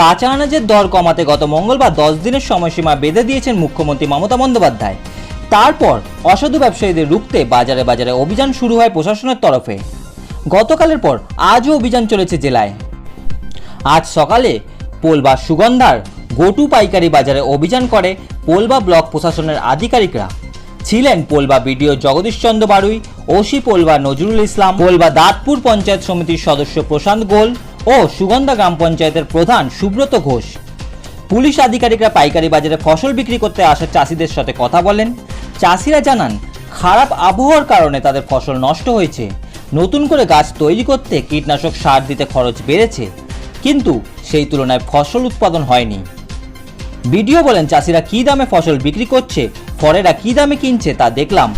কাঁচা আনাজের দর কমাতে গত মঙ্গলবার দশ দিনের সময়সীমা বেঁধে দিয়েছেন মুখ্যমন্ত্রী মমতা বন্দ্যোপাধ্যায়। তারপর অসাধু ব্যবসায়ীদের রুখতে বাজারে বাজারে অভিযান শুরু হয় প্রশাসনের তরফে। গতকালের পর আজও অভিযান চলেছে জেলায়। আজ সকালে পোলবা সুগন্ধার গোটু পাইকারি বাজারে অভিযান করে পোলবা ব্লক প্রশাসনের আধিকারিকরা। ছিলেন পোলবা বিডিও জগদীশ চন্দ্র বারুই, ওসি পোলবা নজরুল ইসলাম পোলবা দাঁতপুর পঞ্চায়েত সমিতির সদস্য প্রশান্ত গোল ও সুগন্ধা গ্রাম পঞ্চায়েতের প্রধান সুব্রত ঘোষ। পুলিশ আধিকারিকরা পাইকারি বাজারে ফসল বিক্রি করতে আসা চাষিদের সাথে কথা বলেন। চাষিরা জানান, খারাপ আবহাওয়ার কারণে তাদের ফসল নষ্ট হয়েছে। নতুন করে গাছ তৈরি করতে কীটনাশক সার দিতে খরচ বেড়েছে। কিন্তু সেই তুলনায় ফসল উৎপাদন হয়নি। ভিডিও বলেন, চাষিরা কী দামে ফসল বিক্রি করছে, ফরেরা কী দামে কিনছে তা দেখলাম।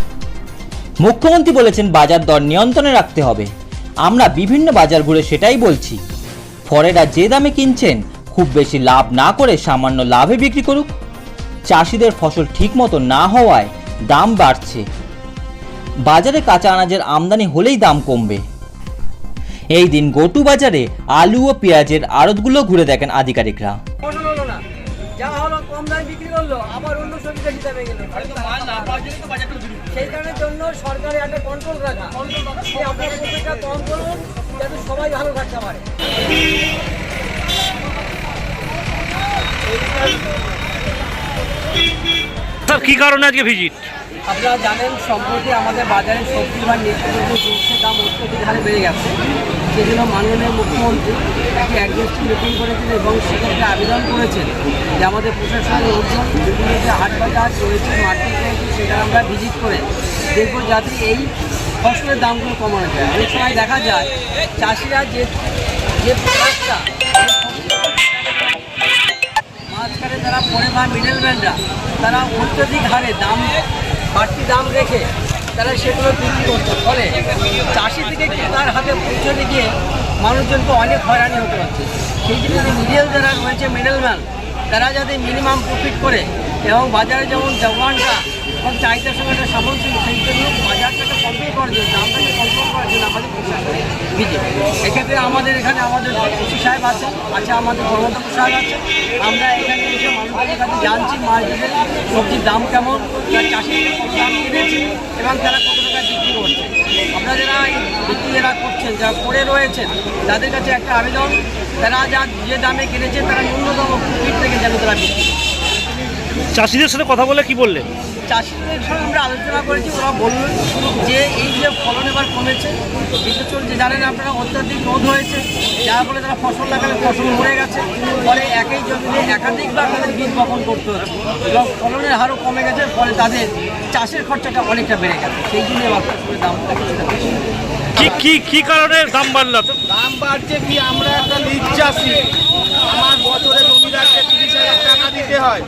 মুখ্যমন্ত্রী বলেছেন, বাজার দর নিয়ন্ত্রণে রাখতে হবে। আমরা বিভিন্ন বাজার ঘুরে সেটাই বলছি। ফরেরা যে দামে কিনছেন খুব বেশি লাভ না করে সামান্য লাভে বিক্রি করুক। চাষিদের ফসল ঠিকমতো না হওয়ায় দাম বাড়ছে। বাজারে কাঁচা আনাজের আমদানি হলেই দাম কমবে। এই দিন গোটু বাজারে আলু ও পেঁয়াজের আড়তগুলো ঘুরে দেখেন আধিকারিকরা। ফসল যা হলো কম দামে বিক্রি করল আবার অন্য সবজি বেশি দামে গেল সেই কারণের জন্য সরকারের একটা কন্ট্রোল রাখা। কম করুন সবাই ভালো থাকতে পারে। স্যার কি কারণে আজকে ভিজিট আপনারা জানেন সম্প্রতি আমাদের বাজারে সবজি বা নিত্যদ্রব্য জিনিসের দাম অত্যধিক হারে বেড়ে গেছে সেজন্য মাননীয় মুখ্যমন্ত্রী একটি অ্যাডজাস্টিং মিটিং করেছেন এবং সেক্ষেত্রে আবেদন করেছেন যে আমাদের প্রশাসনের লোকজন বিভিন্ন যে হাট বাজার রয়েছে মার্কেট রয়েছে সেটা আমরা ভিজিট করে দেখব যাতে এই ফসলের দামগুলো কমানো যায়। অনেক সময় দেখা যায়, চাষিরা যে যে প্রোডাক্টটা মাঝখানে যারা পরে বা মিডলম্যানরা তারা অত্যধিক হারে দাম বাড়তি দাম রেখে তারা সেগুলো বিক্রি করতো ফলে চাষি থেকে তার হাতে পৌঁছতে গিয়ে মানুষজনকে অনেক হয়রানি হতে পারছে সেই জন্য মিডিয়াল যারা রয়েছে মিডলম্যান তারা যাতে মিনিমাম প্রফিট করে এবং বাজারে যেমন জওয়ানটা এবং চাহিদার সঙ্গে একটা সামঞ্জস্য সেই জন্য বাজারটাকে কন্ট্রোল করার জন্য দামটাকে কন্ট্রোল করার জন্য আমাদের বিজেপ এক্ষেত্রে আমাদের এখানে আমাদের ওসি সাহেব আছেন আছে আমাদের কর্মদক্ষ সাহেব আছে। আমরা এখানে এসে মানুষের কাছে জানছি মার্কেটের সবজির দাম কেমন কত দাম কিনেছে এবং তারা কত টাকা বিক্রি করছে। আমরা যারা এই বিক্রি যারা করছেন যারা করে রয়েছেন তাদের কাছে একটা আবেদন তারা যা যে দামে কিনেছে তারা ন্যূনতম থেকে যেন তারা বিক্রি চাষিদের সাথে কথা বলে কি বললেন চাষিদের সঙ্গে আমরা আলোচনা করেছি ওরা বলল যে এই যে ফলন এবার কমেছে যেটা চলছে জানেন আপনারা অত্যাধিক রোদ হয়েছে যার ফলে তারা ফসল লাগালে ফসল মরে গেছে ফলে একই জমিতে একাধিকবার তাদের বীজ বপন করতে হচ্ছে এবং ফলনের হারও কমে গেছে ফলে তাদের চাষের খরচাটা অনেকটা বেড়ে গেছে সেই জন্য এবার ফসলের দামটা কি কি কি কারণে দাম বাড়লো? দাম বাড়ছে কি আমরা একটা লিজ চাষি আমার বছরে জমিদারকে তিরিশ হাজার টাকা দিতে হয়?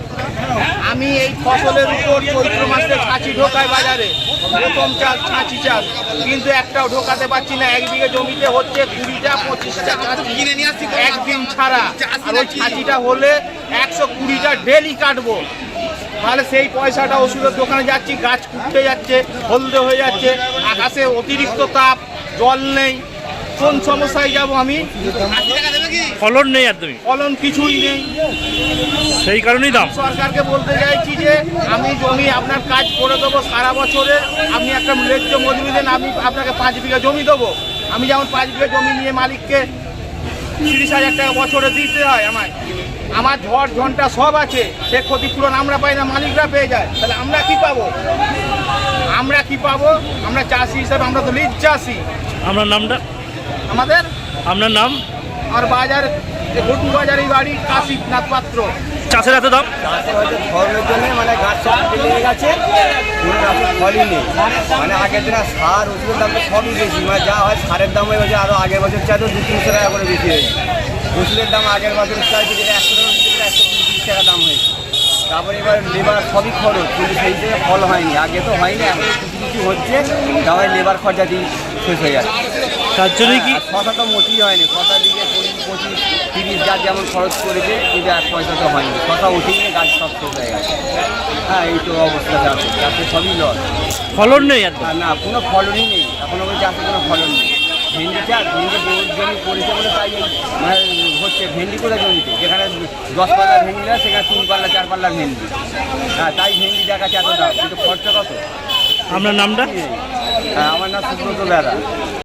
আমি এই ফসলের উপর চৈত্র মাসে ছাঁচি ঢোকাই বাজারে। প্রথম চাষ ছাঁচি চাষ কিন্তু একটাও ঢোকাতে পারছি না। এক বিঘে জমিতে হচ্ছে কুড়িটা পঁচিশটা একদিন ছাড়া। আর ওই ছাঁচিটা হলে একশো কুড়িটা ডেলি কাটবো। তাহলে সেই পয়সাটা ওষুধের দোকানে যাচ্ছি গাছ কুটতে যাচ্ছে হলদে হয়ে যাচ্ছে। আকাশে অতিরিক্ত তাপ জল নেই। কোন সমস্যায় যাব আমি? ফলন নেই একদমই। ফলন কিছুই নেই। সেই কারণেই দাম। সরকারকে বলতে চাইছি যে আমি জমি আপনার কাজ করে দেবো সারা বছরে। আপনি একটা ন্যায্য মজুরি দেন আমি আপনাকে পাঁচ বিঘা জমি দেবো। আমি যেমন পাঁচ বিঘা জমি নিয়ে মালিককে তিরিশ হাজার টাকা বছরে দিতে হয় আমায়। আমার ঝড় ঝন্টা সব আছে সে ক্ষতিপূরণ আমরা পাই না মালিকরা পেয়ে যায়। তাহলে আমরা কি পাবো? আমরা কি পাবো? আমরা চাষি হিসাবে আমরা তো লিজ চাষি। আপনার নামটা? আমাদের? আপনার নাম? আর বাজার ঘটু বাজারে বাড়ি কাশীনাথ পাত্র। চাষের এত দাম? ফলনের জন্য মানে গাছ সব লেগে গেছে। ফলই নেই। মানে আগের দিনে সার ওষুধের দাম তো সবই বেশি। মানে যা হয় সারের দাম হয়ে গেছে আরও আগের বছর চাইতে দু তিনশো টাকা করে বেশি হয়েছে ওষুধের দাম আগের বছর চাইতে যেটা একশো টাকা একশো তিরিশ টাকা দাম হয়েছে। তারপরে এবার লেবার সবই খরচ কিন্তু সেই হিসেবে ফল হয়নি। আগে তো হয়নি এখন কিছু কিছু হচ্ছে তারপরে লেবার খরচা দিয়ে শেষ হয়ে যাচ্ছে। তার জন্যই কি আর শশা তো মোটেই হয়নি। শশা দিকে কুড়ি পঁচিশ তিরিশ যার যেমন খরচ করেছে কিন্তু এক পয়সা তো হয়নি। শশা উঠেই নিয়ে গাছ সব শেষ হয়ে গেছে। হ্যাঁ এই তো অবস্থা আছে চাষে সবই লস। ফলন নেই আর না কোনো ফলনই নেই। এখনও পর্যন্ত চাষে কোনো ফলন নেই। ভেন্ডি চাষ ভেন্ডি জমি করেছে বলে তাই মানে হচ্ছে ভেন্ডি কোথায় জমিতে যেখানে দশ পাল্লা ভেন্ডি না সেখানে তিন পাল্লা চার পাল্লা ভেন্ডি। হ্যাঁ তাই ভেন্ডি দেখাচ্ছে এত দাম। কিন্তু খরচা কত? আপনার নামটা? হ্যাঁ আমার নাম সুব্রত বেড়া।